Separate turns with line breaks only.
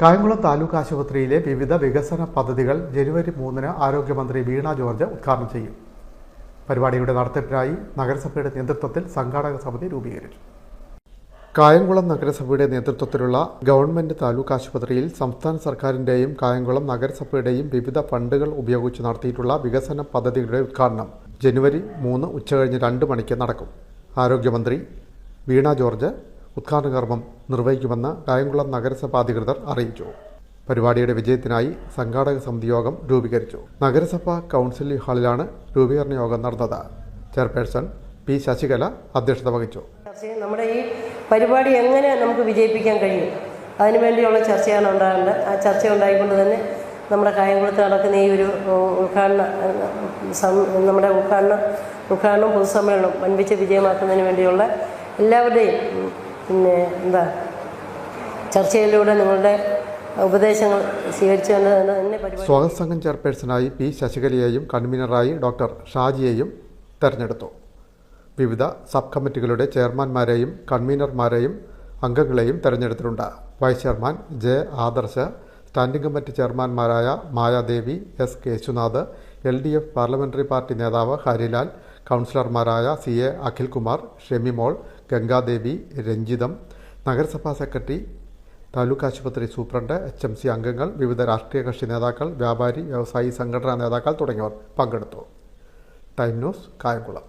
കായംകുളം താലൂക്ക് ആശുപത്രിയിലെ വിവിധ വികസന പദ്ധതികൾ ജനുവരി മൂന്നിന് ആരോഗ്യമന്ത്രി വീണ ജോർജ് ഉദ്ഘാടനം ചെയ്യും. പരിപാടിയുടെ നടത്തിപ്പിനായി നഗരസഭയുടെ നേതൃത്വത്തിൽ സംഘാടക സമിതി രൂപീകരിച്ചു. കായംകുളം നഗരസഭയുടെ നേതൃത്വത്തിലുള്ള ഗവൺമെന്റ് താലൂക്ക് ആശുപത്രിയിൽ സംസ്ഥാന സർക്കാരിന്റെയും കായംകുളം നഗരസഭയുടെയും വിവിധ ഫണ്ടുകൾ ഉപയോഗിച്ച് നടത്തിയിട്ടുള്ള വികസന പദ്ധതികളുടെ ഉദ്ഘാടനം ജനുവരി മൂന്ന് ഉച്ചകഴിഞ്ഞ് രണ്ട് മണിക്ക് നടക്കും. ആരോഗ്യമന്ത്രി വീണ ജോർജ് ഉദ്ഘാടന കർമ്മം നിർവഹിക്കുമെന്ന് കായംകുളം നഗരസഭാ അധികൃതർ അറിയിച്ചു. പരിപാടിയുടെ വിജയത്തിനായി സംഘാടക സമിതി യോഗം രൂപീകരിച്ചു. നഗരസഭാ കൗൺസിൽ ഹാളിലാണ് രൂപീകരണ യോഗം നടന്നത്. ചെയർപേഴ്സൺ പി ശശികല അധ്യക്ഷത വഹിച്ചു.
നമ്മുടെ ഈ പരിപാടി എങ്ങനെ നമുക്ക് വിജയിപ്പിക്കാൻ കഴിയും? അതിനുവേണ്ടിയുള്ള ചർച്ചയാണ് ഉണ്ടാകേണ്ടത് ആ ചർച്ച ഉണ്ടായിക്കൊണ്ട് തന്നെ നമ്മുടെ കായംകുളത്ത് നടക്കുന്ന ഈ ഒരു ഉദ്ഘാടന നമ്മുടെ ഉദ്ഘാടന ഉദ്ഘാടനം പൊതുസമ്മേളനം വൻപിച്ച വിജയമാക്കുന്നതിന് വേണ്ടിയുള്ള എല്ലാവരുടെയും പിന്നെ എന്താ ചർച്ചയിലൂടെ നിങ്ങളുടെ ഉപദേശങ്ങൾ സ്വീകരിച്ചു
സ്വാഗത സംഘം ചെയർപേഴ്സണായി പി ശശികലയെയും കൺവീനറായി ഡോക്ടർ ഷാജിയെയും തെരഞ്ഞെടുത്തു. വിവിധ സബ് കമ്മിറ്റികളുടെ ചെയർമാൻമാരെയും കൺവീനർമാരെയും അംഗങ്ങളെയും തെരഞ്ഞെടുത്തിട്ടുണ്ട്. Vice chairman J Adarsh standing committee ചെയർമാൻമാരായ Mayadevi S Keshunath L D F parliamentary party നേതാവ് ഹരിലാൽ കൗൺസിലർമാരായ സി എ അഖിൽകുമാർ ഷെമിമോൾ ഗംഗാദേവി രഞ്ജിതം നഗരസഭാ സെക്രട്ടറി താലൂക്ക് ആശുപത്രി സൂപ്രണ്ട് എച്ച് എം സി അംഗങ്ങൾ വിവിധ രാഷ്ട്രീയ കക്ഷി നേതാക്കൾ വ്യാപാരി വ്യവസായി സംഘടനാ നേതാക്കൾ തുടങ്ങിയവർ പങ്കെടുത്തു. Time news Kayamkulam.